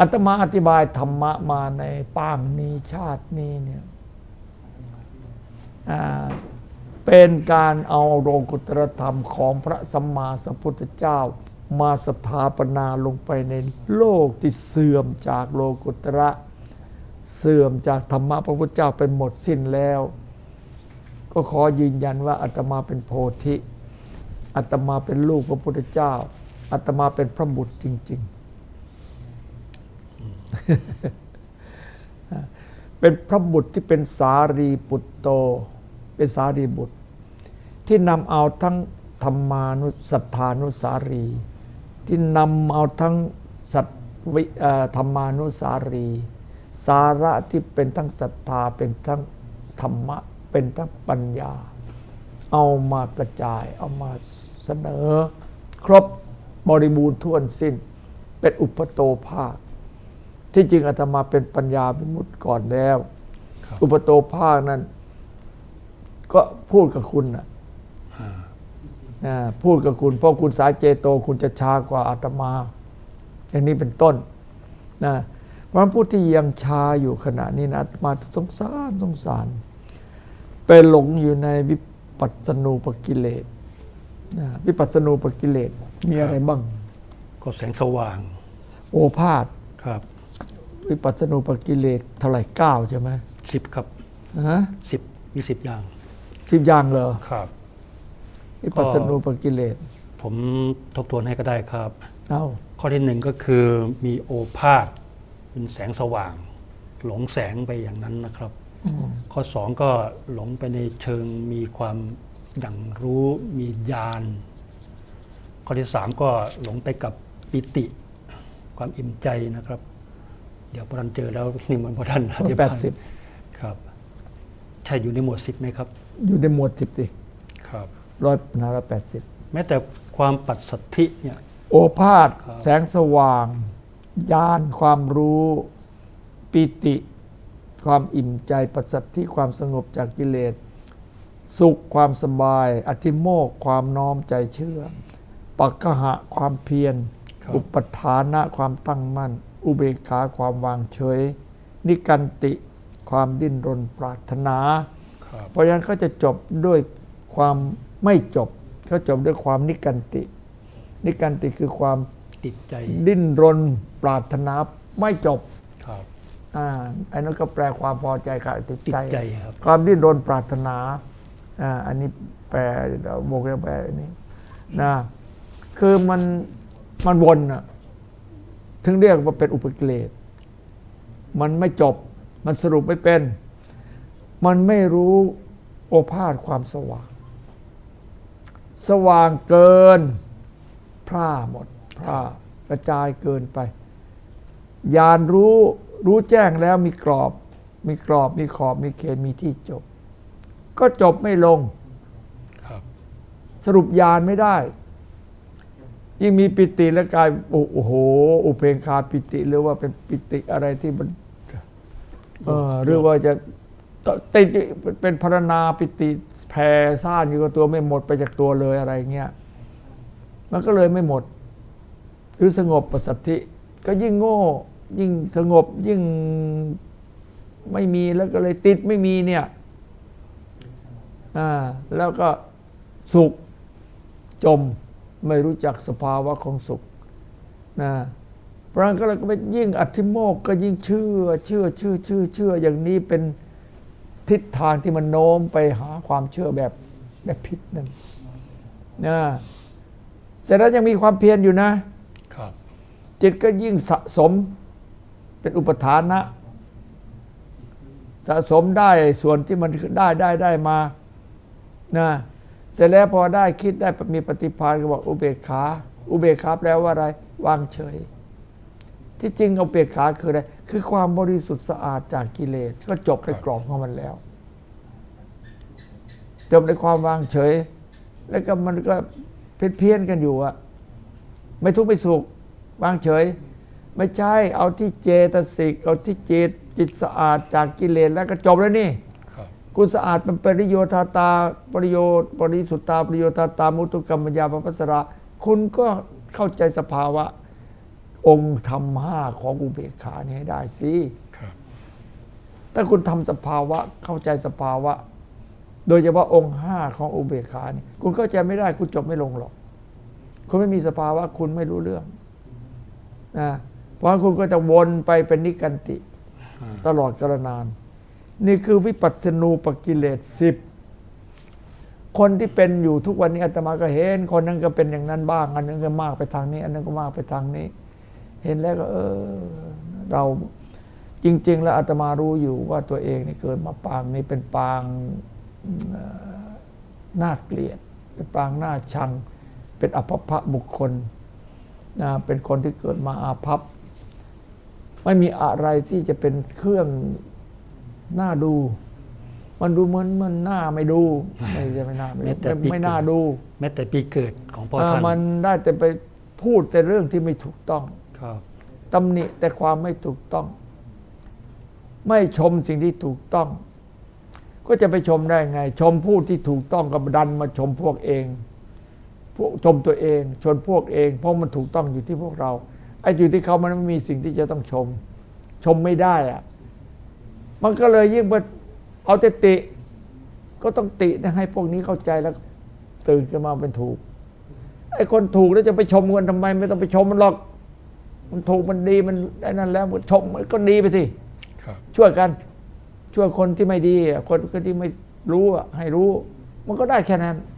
อาตมาอธิบายธรรมะมาในปางนี้ชาตินี้เนี่ยเป็นการเอาโลกุตรธรรมของพระสัมมาสัมพุทธเจ้า มาสถาปนาลงไปในโลกที่เสื่อมจากโลกุตระ เสื่อมจากธรรมะพระพุทธเจ้าเป็นหมดสิ้นแล้ว ก็ขอยืนยันว่าอาตมาเป็นโพธิอาตมาเป็นลูกพระพุทธเจ้าอาตมาเป็นพระบุตรจริง ๆ เป็นพระบุตรที่เป็นสารีบุตโต เป็นสารีบุตร ที่นำเอาทั้งธรรมานุสัทธานุสารี ที่นำเอาทั้งสัตวิธรรมานุสารี สาระที่เป็นทั้งศรัทธาเป็นทั้งธรรมะ เป็นทั้งปัญญา เอามากระจายเอามาเสนอ ครบบริบูรณ์ท้วนสิ้น เป็นอุปโตภาค ที่จริงอาตมาเป็นปัญญาวิมุตติก่อนแล้วครับอุปโตภาคนั้น ก็พูดกับคุณนะอ่าอ่าพูดกับคุณ เพราะคุณสายเจโตคุณจะช้ากว่าอาตมา อย่างนี้เป็นต้นนะเพราะฉะนั้นผู้ที่ยังชาอยู่ขณะนี้นะอาตมาสงสารสงสาร ไปหลงอยู่ในวิปัสสนูปกิเลสนะวิปัสสนูปกิเลสมีอะไรบ้าง ก็แสงสว่าง โอภาษครับ วิปัสสนูปกิเลสเท่าไหร่เก้าใช่ไหมสิบครับฮะสิบมีสิบอย่างสิบอย่างเหรอครับ วิปัสสนูปกิเลสผมทบทวนให้ก็ได้ครับ เอ้าข้อที่หนึ่งก็คือมีโอภาษเป็นแสงสว่าง หลงแสงไปอย่างนั้นนะครับอืมข้อสองก็หลงไปในเชิงมีความอย่างรู้มีญาณข้อที่สามก็หลงไปกับปิติ ความอิ่มใจนะครับ เดี๋ยวพอท่านเจอแล้วนิมนต์พอท่านอธิแปบาดยสิบครับ ใช่อยู่ในหมวดสิบไหมครับ อยู่ในหมวดสิบดิครับร้อยนาร้อยแปดสิบแม้แต่ความปัสสัทธิเนี่ย โอภาษครับแสงสว่างญาณความรู้ปิติ ความอิ่มใจปัสสัทธิความสงบจากกิเลส สุขความสบาย อธิโมกข์ความน้อมใจเชื่อ ปักกหะความเพียรครับอุปทานะความตั้งมั่น อุเบกขาความวางเฉย นิกันติความดิ้นรนปรารถนาครับเพราะฉะนั้นเขาจะจบด้วยความไม่จบเขาจบด้วยความนิกันติ นิกันติคือความติดใจ ดิ้นรนปรารถนาไม่จบครับอ่าอันนั้นก็แปลความพอใจกับติดติดใจใจครับความดิ้นรนปรารถนาอ่าอันนี้แปลโมกแปลอันนี้นะคือมันมันวนอะ ถึงเรียกว่าเป็นอุปกิเลสมันไม่จบ มันสรุปไม่เป็น มันไม่รู้โอภาษความสว่าง สว่างเกินพร่าหมดพร่ากระจายเกินไปยานรู้รู้แจ้งแล้วมีกรอบ มีกรอบมีขอบมีเขตมีที่จบ ก็จบไม่ลงครับสรุปยานไม่ได้ ยิ่งมีปิติและกายโอ้โห อุเพงคาปิติหรือว่าเป็นปิติอะไรที่มันเออหรือว่าจะติดเป็นพรณนาปิติแผ่ซ่านอยู่กับตัวไม่หมดไปจากตัวเลยอะไรเงี้ยมันก็เลยไม่หมด คือสงบปัสสัทธิ ก็ยิ่งโง่ ยิ่งสงบยิ่งไม่มีแล้วก็เลยติดไม่มีเนี่ยอ่าแล้วก็สุขจม ไม่รู้จักสภาวะของสุขนะเพราะฉะนั้นก็เลยก็ไปยิ่งอธิโมกข์ก็ยิ่งเชื่อ เชื่อเชื่อเชื่อเชื่ออย่างนี้เป็นทิศทางที่มันโน้มไปหาความเชื่อแบบแบบผิดนั่นนะเสร็จแล้วยังมีความเพียรอยู่นะครับจิตก็ยิ่งสะสมเป็นอุปทานะ สะสมได้ส่วนที่มันได้ได้ได้มานะเสร็จแล้วพอได้คิดได้มีปฏิภาณก็บอกอุเบกขา อุเบกขาแปลว่าอะไร วางเฉย ที่จริงอุเบกขาคืออะไร คือความบริสุทธิ์สะอาดจากกิเลส ก็จบในกรอบของมันแล้ว จบในความวางเฉย แล้วก็มันก็เพี้ยนๆกันอยู่อะไม่ทุกข์ไม่สุขวางเฉย ไม่ใช่เอาที่เจตสิกเอาที่จิตจิตสะอาดจากกิเลสแล้วก็จบแล้วนี่ ครับคุณสะอาดมันปริโยธาตาปริโยปริสุทธาปริโยธาตามุตุกรรมยาปปัสสราคุณก็เข้าใจสภาวะ องค์ธรรมห้าของอุเบกขานี่ให้ได้สิครับถ้าคุณทำสภาวะเข้าใจสภาวะ โดยเฉพาะองค์ห้าของอุเบกขานี่คุณเข้าใจไม่ได้คุณจบไม่ลงหรอก คุณไม่มีสภาวะคุณไม่รู้เรื่องนะเพราะฉะนั้นคุณก็จะวนไปเป็นนิกันติอ่าตลอดกาลนาน นี่คือวิปัสสนูปกิเลสสิบคนที่เป็นอยู่ทุกวันนี้อาตมาก็เห็น คนนั้นก็เป็นอย่างนั้นบ้าง อันนั้นก็มากไปทางนี้ อันนั้นก็มากไปทางนี้ เห็นแล้วก็ เออ เราจริง ๆ แล้วอาตมารู้อยู่ว่าตัวเองนี่เกิดมาปางนี้เป็นปางน่าเกลียด เป็นปางน่าชัง เป็นอภพะบุคคลนะเป็นคนที่เกิดมาอาภัพ ไม่มีอะไรที่จะเป็นเครื่อง น่าดู มันดูเหมือนมันหน้าไม่ดูไม่ใช่ไม่น่าไม่แม้แต่ไม่ปีไม่เกิน่าดดูแม้แต่ปีเกิดของพ่อเอ่อท่านมันได้แต่ไปพูดแต่เรื่องที่ไม่ถูกต้อง ครับ ตำหนิแต่ความไม่ถูกต้อง ไม่ชมสิ่งที่ถูกต้อง ก็จะไปชมได้ไง ชมผู้ที่ถูกต้องกับดันมาชมพวกเอง พวกชมตัวเอง ชนพวกเอง เพราะมันถูกต้องอยู่ที่พวกเราไอ้อยู่ที่เขามันไม่มีสิ่งที่จะต้องชม ชมไม่ได้อะ มันก็เลยยิ่งว่าเอาแต่ติ ก็ต้องตินะให้พวกนี้เข้าใจแล้ว ตื่นขึ้นมาเป็นถูกไอ้คนถูกแล้วจะไปชมกันทำไม ไม่ต้องไปชมมันหรอก มันถูกมันดีมันได้นั่นแล้วมันชมมันก็ดีไปสิครับช่วยกัน ช่วยคนที่ไม่ดีอะคนคนที่ไม่รู้อะให้รู้ มันก็ได้แค่นั้นค